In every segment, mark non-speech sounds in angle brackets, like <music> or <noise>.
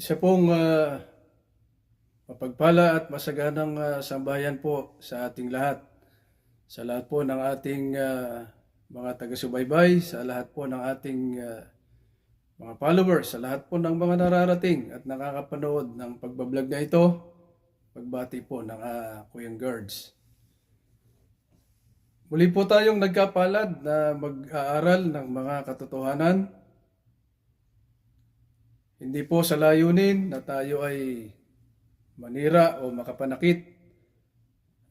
Isa pong ah, mapagpala at masaganang ah, sambayan po sa ating lahat. Sa lahat po ng ating ah, mga taga-subaybay, sa lahat po ng ating ah, mga followers, sa lahat po ng mga nararating at nakakapanood ng pagbablog na ito, pagbati po ng uh, Kuyang Guards. Muli po tayong nagkapalad na mag-aaral ng mga katotohanan hindi po sa layunin na tayo ay manira o makapanakit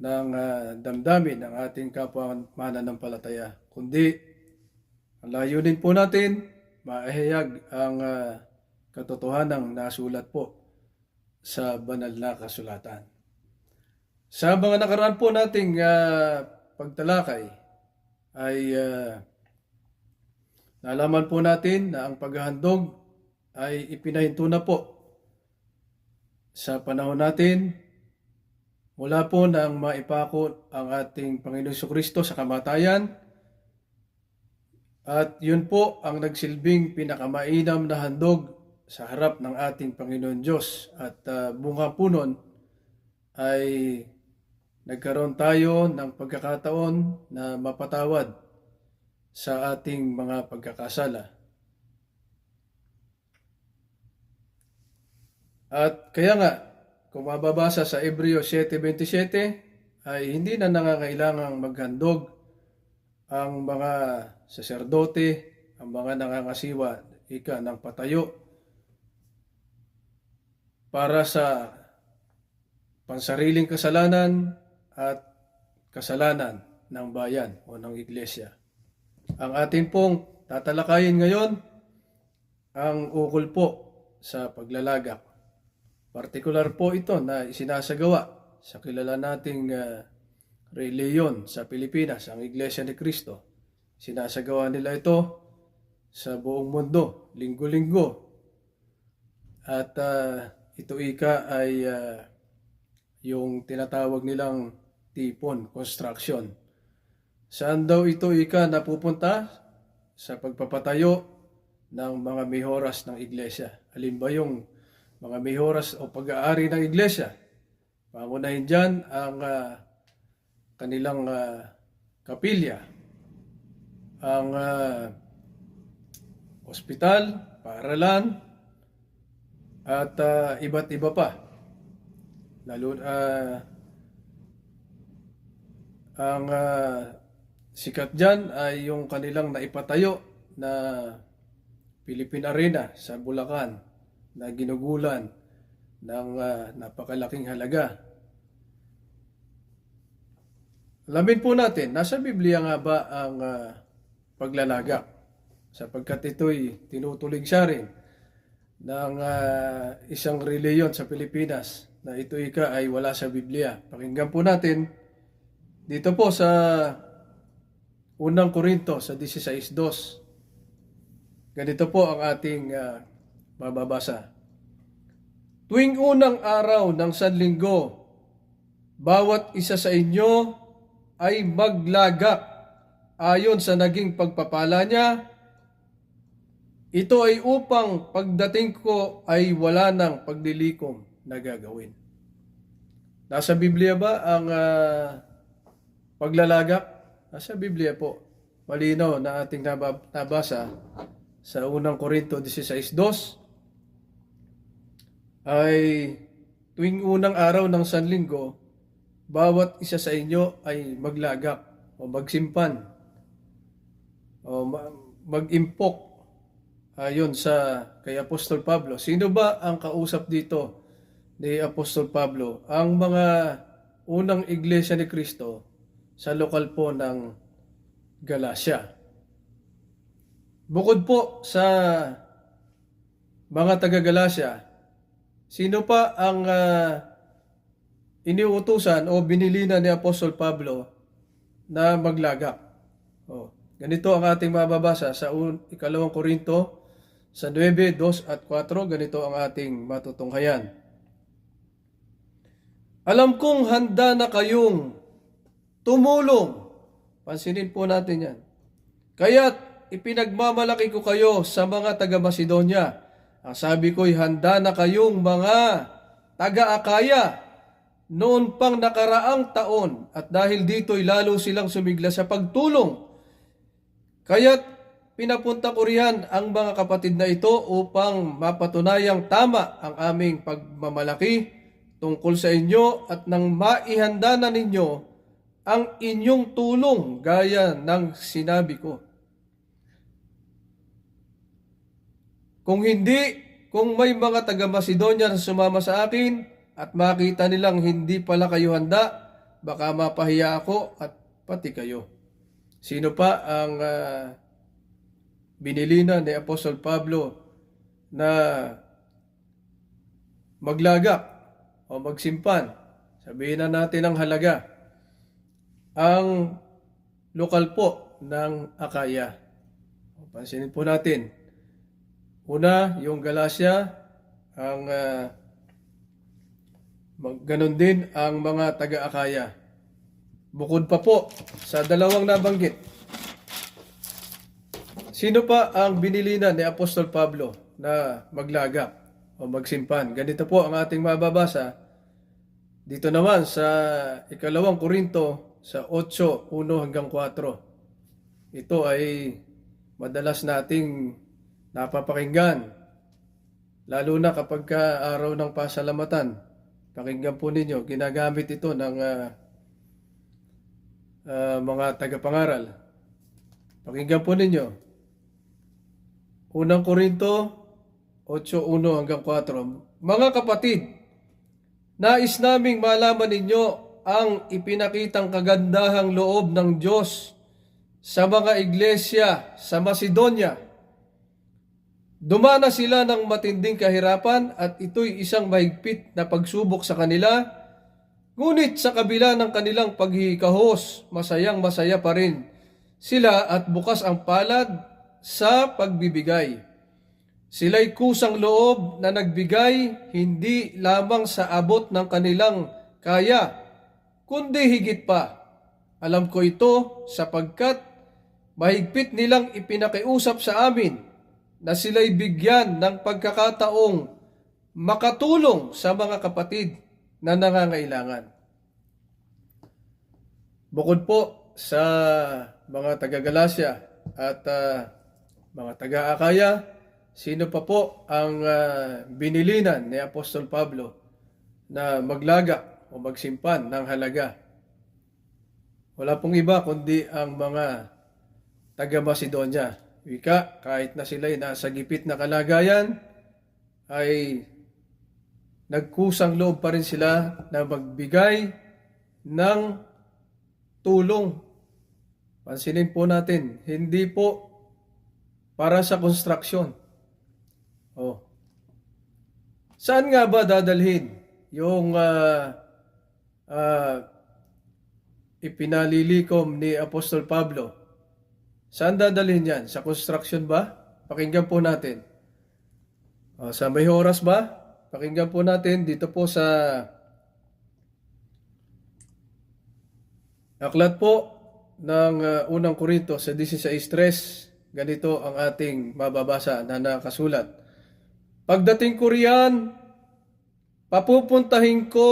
ng ah, damdamin ng ating kapwa mananampalataya. Kundi, ang layunin po natin, maahayag ang uh, katotohanang nasulat po sa banal na kasulatan. Sa mga nakaraan po nating ah, pagtalakay ay ah, nalaman po natin na ang paghahandog ay ipinahinto na po. Sa panahon natin mula po nang maipako ang ating Panginoon Hesus Kristo sa kamatayan. At yun po ang nagsilbing pinakamainam na handog sa harap ng ating Panginoon Diyos. At uh, bunga po nun ay nagkaroon tayo ng pagkakataon na mapatawad sa ating mga pagkakasala. At kaya nga, kung mababasa sa Ebreo 7.27, ay hindi na nangangailangang maghandog ang mga saserdote, ang mga nangangasiwa, ika ng patayo, para sa pansariling kasalanan at kasalanan ng bayan o ng iglesia. Ang atin pong tatalakayin ngayon, ang ukol po sa paglalagak. Partikular po ito na isinasagawa sa kilala nating uh, reliyon sa Pilipinas, ang Iglesia ni Cristo. Sinasagawa nila ito sa buong mundo, linggo-linggo. At uh, ito ika ay uh, yung tinatawag nilang tipon, construction. Saan daw ito ika napupunta? Sa pagpapatayo ng mga mihoras ng iglesia. Alin ba yung mga mihoras o pag-aari ng iglesia. Pangunahin dyan ang uh, kanilang uh, kapilya, ang uh, ospital, paaralan, at uh, iba't iba pa. Lalo, uh, ang uh, sikat dyan ay yung kanilang naipatayo na Philippine Arena sa Bulacan na ginugulan ng uh, napakalaking halaga. Alamin po natin, nasa Biblia nga ba ang uh, paglalagak? Sapagkat ito'y tinutulig siya rin ng uh, isang reliyon sa Pilipinas na ito ika ay wala sa Biblia. Pakinggan po natin dito po sa unang Korinto sa 16.2. Ganito po ang ating uh, mababasa. Tuwing unang araw ng Sanlinggo, bawat isa sa inyo ay maglagak ayon sa naging pagpapala niya. Ito ay upang pagdating ko ay wala ng paglilikom na gagawin. Nasa Biblia ba ang uh, paglalagak? Nasa Biblia po. Malinaw na ating nabasa sa unang Korinto 16.2 ay tuwing unang araw ng Sanlinggo, bawat isa sa inyo ay maglagak o magsimpan o mag-impok ayon sa kay Apostol Pablo. Sino ba ang kausap dito ni Apostol Pablo? Ang mga unang iglesia ni Kristo sa lokal po ng Galacia. Bukod po sa mga taga-Galacia, sino pa ang uh, iniutusan o binilina ni Apostol Pablo na maglagak? Oh, ganito ang ating mababasa sa un- ikalawang Korinto sa 9, 2 at 4. Ganito ang ating matutunghayan. Alam kong handa na kayong tumulong. Pansinin po natin yan. Kaya't ipinagmamalaki ko kayo sa mga taga-Macedonia sabi ko'y handa na kayong mga taga-akaya noon pang nakaraang taon at dahil dito'y lalo silang sumigla sa pagtulong. Kaya't pinapunta ko riyan ang mga kapatid na ito upang mapatunayang tama ang aming pagmamalaki tungkol sa inyo at nang maihanda na ninyo ang inyong tulong gaya ng sinabi ko. Kung hindi, kung may mga taga Macedonia na sumama sa akin at makita nilang hindi pala kayo handa, baka mapahiya ako at pati kayo. Sino pa ang ah, binilina ni Apostol Pablo na maglagak o magsimpan? Sabihin na natin ang halaga. Ang lokal po ng Akaya. Pansinin po natin. Una, yung Galacia, ang mag- ganon din ang mga taga-Akaya. Bukod pa po sa dalawang nabanggit. Sino pa ang binilinan ni Apostol Pablo na maglagak o magsimpan? Ganito po ang ating mababasa dito naman sa ikalawang Korinto sa 8, 1 hanggang 4. Ito ay madalas nating napapakinggan. Lalo na kapag ka araw ng pasalamatan. Pakinggan po ninyo, ginagamit ito ng ah, ah, mga tagapangaral. Pakinggan po ninyo. Unang Korinto 8.1 hanggang 4. Mga kapatid, nais naming malaman ninyo ang ipinakitang kagandahang loob ng Diyos sa mga iglesia sa Macedonia. Dumana sila ng matinding kahirapan at ito'y isang mahigpit na pagsubok sa kanila. Ngunit sa kabila ng kanilang paghihikahos, masayang masaya pa rin sila at bukas ang palad sa pagbibigay. Sila'y kusang loob na nagbigay hindi lamang sa abot ng kanilang kaya, kundi higit pa. Alam ko ito sapagkat mahigpit nilang ipinakiusap sa amin na sila'y bigyan ng pagkakataong makatulong sa mga kapatid na nangangailangan. Bukod po sa mga taga-Galasya at ah, mga taga-Akaya, sino pa po ang ah, binilinan ni Apostol Pablo na maglaga o magsimpan ng halaga? Wala pong iba kundi ang mga taga-Macedonia. Wika, kahit na sila'y nasa gipit na kalagayan, ay nagkusang loob pa rin sila na magbigay ng tulong. Pansinin po natin, hindi po para sa construction. Oh. Saan nga ba dadalhin yung ah, ah, ipinalilikom ni Apostol Pablo? Saan dadalhin yan? Sa construction ba? Pakinggan po natin. O, sa may oras ba? Pakinggan po natin dito po sa aklat po ng uh, unang Korinto sa 16.3. Ganito ang ating mababasa na nakasulat. Pagdating ko riyan, papupuntahin ko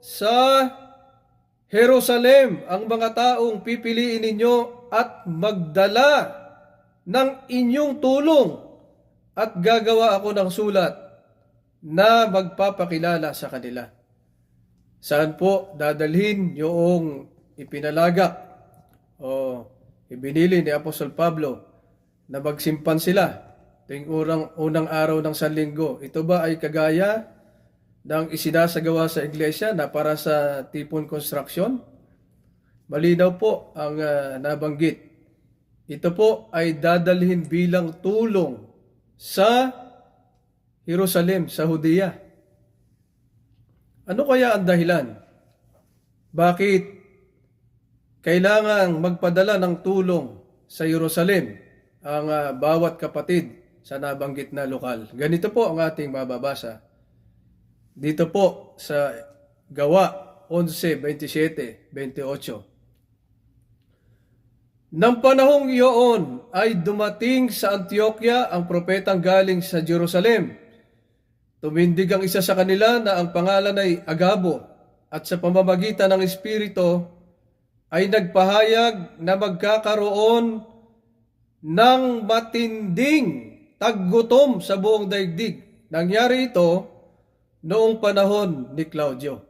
sa Jerusalem ang mga taong pipiliin ninyo at magdala ng inyong tulong at gagawa ako ng sulat na magpapakilala sa kanila. Saan po dadalhin yung ipinalagak o ibinili ni Apostol Pablo na magsimpan sila tuwing urang, unang araw ng Sanlinggo. Ito ba ay kagaya ng isinasagawa sa iglesia na para sa tipon construction? Malinaw po ang ah, nabanggit. Ito po ay dadalhin bilang tulong sa Jerusalem, sa Hudiya. Ano kaya ang dahilan? Bakit kailangang magpadala ng tulong sa Jerusalem ang ah, bawat kapatid sa nabanggit na lokal? Ganito po ang ating mababasa. Dito po sa Gawa 11, 27, 28. Nang panahong iyon ay dumating sa Antioquia ang propetang galing sa Jerusalem. Tumindig ang isa sa kanila na ang pangalan ay Agabo at sa pamamagitan ng Espiritu ay nagpahayag na magkakaroon ng matinding taggutom sa buong daigdig. Nangyari ito noong panahon ni Claudio.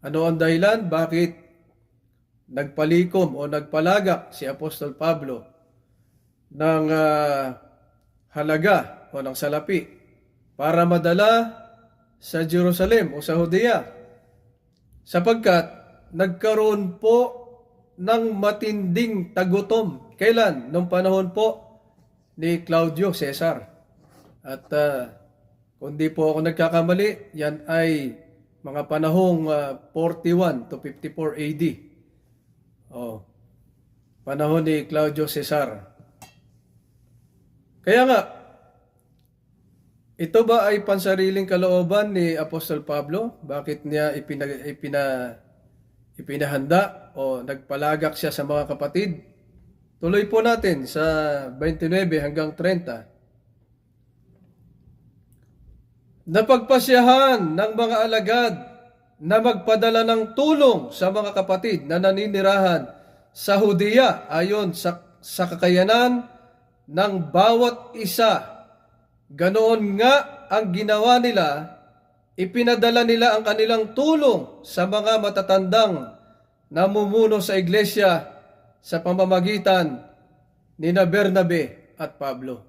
Ano ang dahilan? Bakit nagpalikom o nagpalagak si Apostol Pablo ng ah, halaga o ng salapi para madala sa Jerusalem o sa Judea sapagkat nagkaroon po ng matinding tagutom. Kailan? Nung panahon po ni Claudio Caesar. At ah, kung di po ako nagkakamali, yan ay mga panahong ah, 41 to 54 AD. Oh. Panahon ni Claudio Caesar. Kaya nga, ito ba ay pansariling kalooban ni Apostol Pablo? Bakit niya ipina, ipina, ipinahanda o nagpalagak siya sa mga kapatid? Tuloy po natin sa 29 hanggang 30. Napagpasyahan ng mga alagad na magpadala ng tulong sa mga kapatid na naninirahan sa Hudiya ayon sa, sa kakayanan ng bawat isa. Ganoon nga ang ginawa nila, ipinadala nila ang kanilang tulong sa mga matatandang namumuno sa iglesia sa pamamagitan ni na Bernabe at Pablo.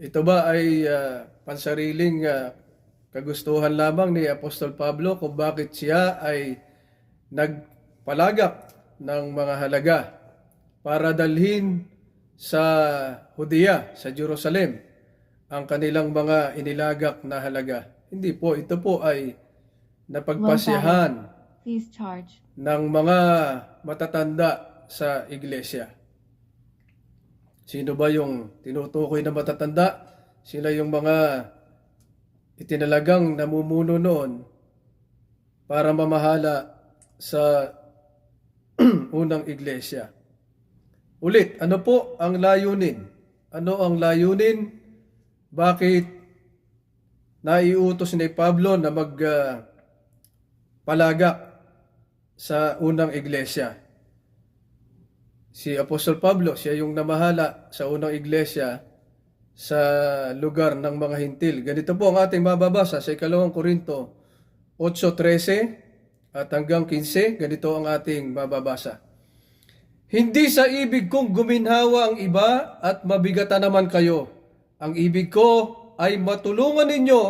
Ito ba ay ah, pansariling ah, kagustuhan lamang ni Apostol Pablo kung bakit siya ay nagpalagak ng mga halaga para dalhin sa Hudiya, sa Jerusalem, ang kanilang mga inilagak na halaga. Hindi po, ito po ay charge. ng mga matatanda sa iglesia. Sino ba yung tinutukoy na matatanda? Sila yung mga itinalagang namumuno noon para mamahala sa <clears throat> unang iglesia. Ulit, ano po ang layunin? Ano ang layunin? Bakit naiutos ni Pablo na mag ah, palagak sa unang iglesia? Si Apostol Pablo, siya yung namahala sa unang iglesia sa lugar ng mga hintil. Ganito po ang ating mababasa sa ikalawang Korinto 8.13 at hanggang 15. Ganito ang ating mababasa. Hindi sa ibig kong guminhawa ang iba at mabigatan naman kayo. Ang ibig ko ay matulungan ninyo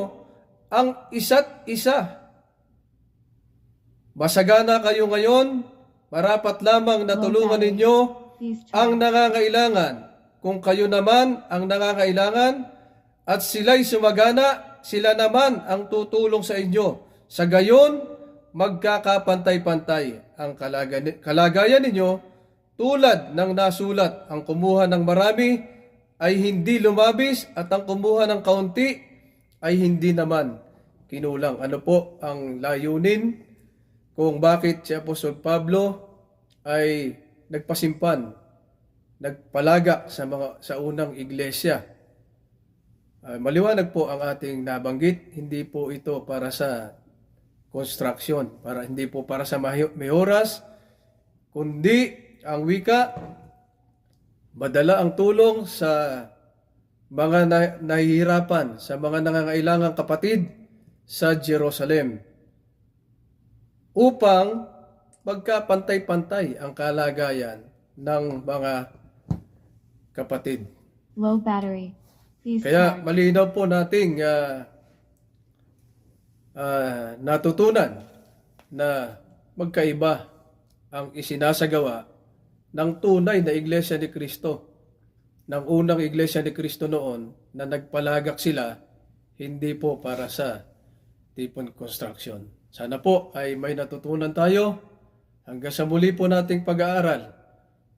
ang isa't isa. Masagana kayo ngayon, marapat lamang na tulungan ninyo ang nangangailangan. Kung kayo naman ang nangangailangan at sila'y sumagana, sila naman ang tutulong sa inyo. Sa gayon, magkakapantay-pantay ang kalaga- kalagayan ninyo tulad ng nasulat. Ang kumuha ng marami ay hindi lumabis at ang kumuha ng kaunti ay hindi naman kinulang. Ano po ang layunin kung bakit si Apostol Pablo ay nagpasimpan, nagpalaga sa mga sa unang iglesia. Ah, maliwanag po ang ating nabanggit, hindi po ito para sa construction, para hindi po para sa mayoras, kundi ang wika madala ang tulong sa mga na- nahihirapan, sa mga nangangailangang kapatid sa Jerusalem upang magkapantay-pantay ang kalagayan ng mga kapatid. Low battery. Please Kaya charge. malinaw po nating ah, ah, natutunan na magkaiba ang isinasagawa ng tunay na iglesia ni Kristo. Ng unang iglesia ni Kristo noon na nagpalagak sila hindi po para sa tipon construction. Sana po ay may natutunan tayo hanggang sa muli po nating pag-aaral